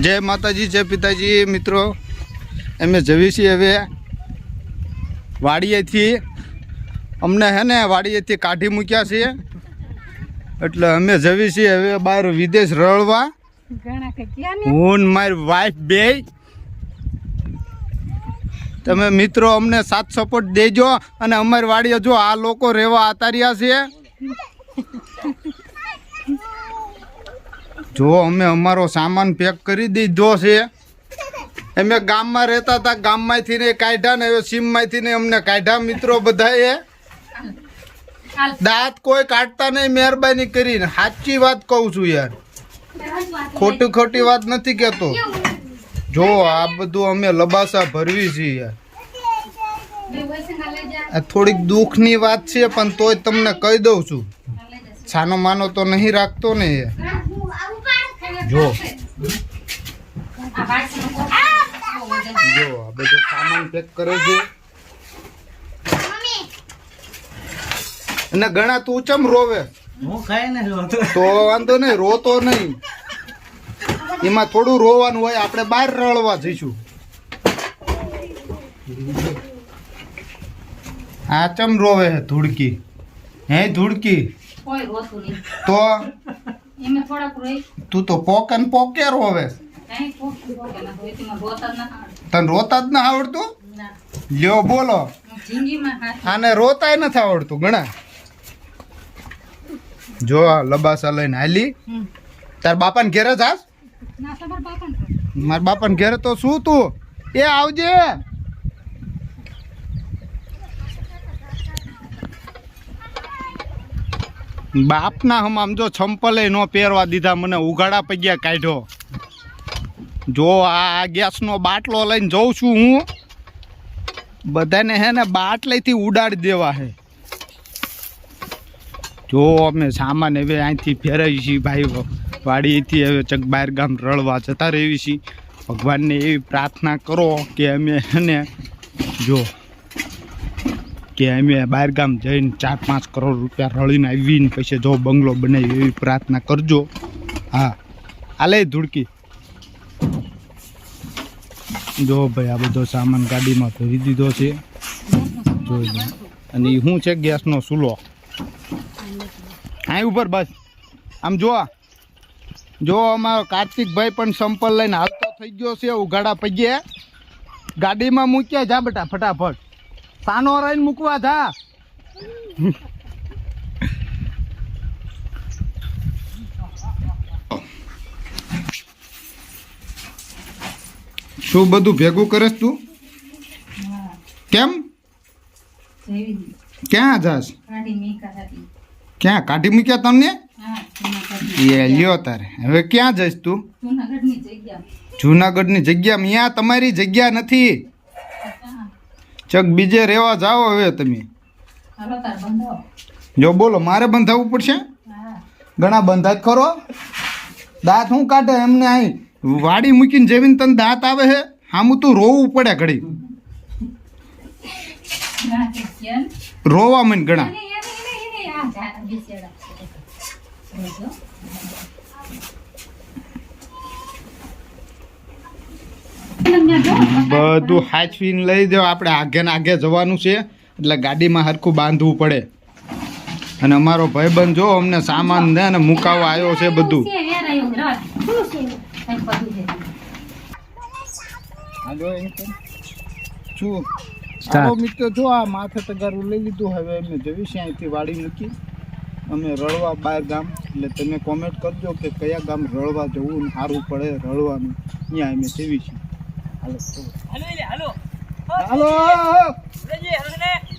જય માતાજી જય પિતાજી મિત્રો. અમે જવી છીએ હવે વાડીએથી. અમને હે ને વાડીએથી કાઢી મૂક્યા છીએ. એટલે અમે જવી છીએ હવે બહાર વિદેશ રળવા. હું મારી વાઈફ બે. તમે મિત્રો અમને સાથ સપોર્ટ દેજો અને અમારી વાડીએ જો આ લોકો રહેવા આતાર્યા છે. જો અમે અમારો સામાન પેક કરી દીધો છે. અમે ગામમાં રહેતા હતા, ગામમાંથી ને કાઢ્યા ને હવે સીમમાંથી ને અમને કાઢ્યા મિત્રો બધાએ. દાંત કોઈ કાઢતા નહીં, મહેરબાની કરીને. સાચી વાત કહું છું યાર. ખોટી ખોટી વાત નથી કહેતો. જો આ બધું અમે લબાસા ભરવી છીએ યાર. થોડીક દુઃખની વાત છે, પણ તોય તમને કહી દઉં છું. છાનો માનો તો નહીં રાખતો ને યાર. જો. જો આ બધો સામાન પેક કરે છે. અને ઘણા તું ચમ રોવે? હું રોતો. તો વાંધો નહીં રોતો નહીં. એમાં થોડું રોવાનું હોય આપણે બહાર રળવા જઈશું. આ ચમ રોવે ધુડકી ધૂળકી? હે ધૂળકી? કોઈ રોતું નહીં. તો એમાં થોડાક રોઈ. તું તો પોકન ને પોકે રોવે કઈ પોકી પોકે ના હોય તેમાં રોતા જ ના આવડે. તને રોતા જ ના આવડતું? લ્યો બોલો. આને રોતાય નથી આવડતું ઘણા જો આ લબાસા લઈને હાલી. તાર બાપાને ઘેરે જાસ? ના તમારા બાપાને મારા બાપાને ઘેરે તો શું તું? એ આવજે. બાપના હમ આમ જો ચંપલે નો પહેરવા દીધા, મને ઉઘાડા પગ્યા કાઢ્યો જો આ ગેસનો બાટલો લઈને જઉં છું હું. બધાને હે ને બાટલેથી ઉડાડી દેવા હે. જો અમે સામાન હવે અહીંથી ફેરવી છીએ ભાઈ વાડીથી હવે ચક બહાર ગામ રળવા જતા રહેવી છીએ. ભગવાનને એવી પ્રાર્થના કરો કે અમે એને જો કે અમે બહારગામ જઈને ચાર પાંચ કરોડ રૂપિયા રળીને આવીને પછી જો બંગલો બનાવી એવી પ્રાર્થના કરજો. હા. આલે ધૂળકી. જો ભાઈ આ બધો સામાન ગાડીમાં ભરી દીધો છે. જોઈ અને શું છે ગેસનો ચૂલો? હા ઉપર બસ. આમ જો જો અમારો કાર્તિકભાઈ પણ સંપલ લઈને હાલતો થઈ ગયો છે, ઉઘાડા પગે. ગાડીમાં મૂક્યા જા બેટા, ફટાફટ. સાનો રહીને મૂકવા થા શું બધું ભેગું કરેસ તું? કેમ? ક્યાં જાસ કાઢી મીકા હતી ક્યાં? કાઢી મૂક્યા તમને એ લ્યો તારે. હવે ક્યાં જઈશ તું? જુનાગઢની જગ્યા. જુનાગઢની જગ્યા? અહીંયા તમારી જગ્યા નથી. ચક બીજે રહેવા જાઓ હવે તમે. જો બોલો મારે બંધાવવું પડશે? ઘણા બંધા જ ખરો. દાંત શું કાઢે એમને અહીં? વાડી મૂકીને જેવીને તને દાંત આવે છે આમ તું રોવું પડે ઘડી. રોવા મને ઘણા એને એને એને એને આ જા બિચારા રોજો બધું હાચવીને લઈ જાઓ. આપણે આગે ને આગે જવાનું છે. એટલે ગાડીમાં હરખું બાંધવું પડે. અને અમારો ભાઈબંધ જો અમને સામાન દે ને મુકાવવા આવ્યો છે બધું. ચાલો મિત્રો જો આ માથે તગારું લઈ લીધું. હવે અમે જવી અહીંથી વાડી મૂકી. અમે રળવા બાર ગામ. એટલે તમે કોમેન્ટ કરજો કે કયા ગામ રળવા જવું સારું પડે રળવાનું. ત્યાં અમે હાલો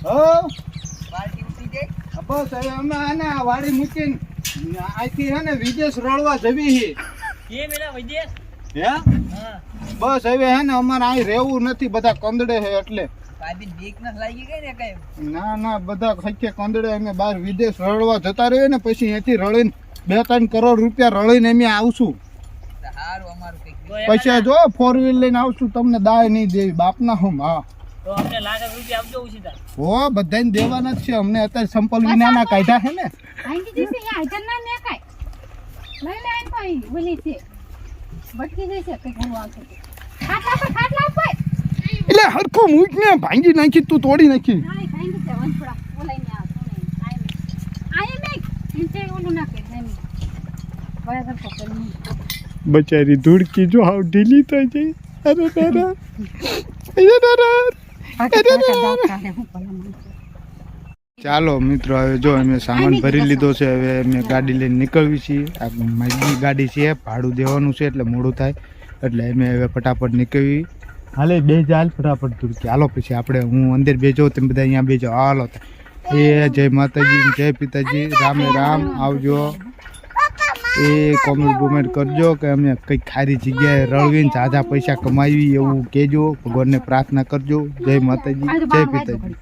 હો બસ હવે અમે આને વાડી મૂકીને અહીંથી હે ને વિદેશ રળવા જવી છે હે? બસ હવે હે ને અમારે અહીં રહેવું નથી બધા કંદડે છે એટલે. ના ના બધા ખચ્ચે કંદડે અમે બહાર વિદેશ રળવા જતા રહીએ ને પછી અહીંથી રળીને બે ત્રણ કરોડ રૂપિયા રળીને અમે આવશું. પછી જો ફોર વ્હીલ લઈને આવશું તમને દાય નહીં દેવી બાપના હમ હા. હો બધાને દેવાના જ છે અમને અત્યારે સંપલ વિનાના કાઢ્યા છે ને. છે ને હું એટલે હરખું મૂક ને ભાંગી નાખી તું તોડી નાખી. ઓલું નાખે બચારી ધૂળકી જો હાવ ઢીલી થઈ જઈ અરે દાદા. અરે દાદા. ચાલો મિત્રો હવે જો અમે સામાન ભરી લીધો છે હવે અમે ગાડી લઈને નીકળવી છીએ. આ મારી ગાડી છે ભાડું દેવાનું છે એટલે મોડું થાય. એટલે અમે હવે ફટાફટ નીકળવી હાલે બે ચાલ ફટાફટ ધૂળકી. હાલો પછી આપણે હું અંદર બેજો તમે બધા અહીંયા બેજો હાલો. એ જય માતાજી જય પિતાજી. રામે રામ આવજો. એ કોમેન્ટ બોમેન્ટ કરજો કે અમે કંઈક ખારી જગ્યાએ રળવીને ઝાઝા પૈસા કમાવી એવું કહેજો. ભગવાનને પ્રાર્થના કરજો. જય માતાજી. જય પિતાજી.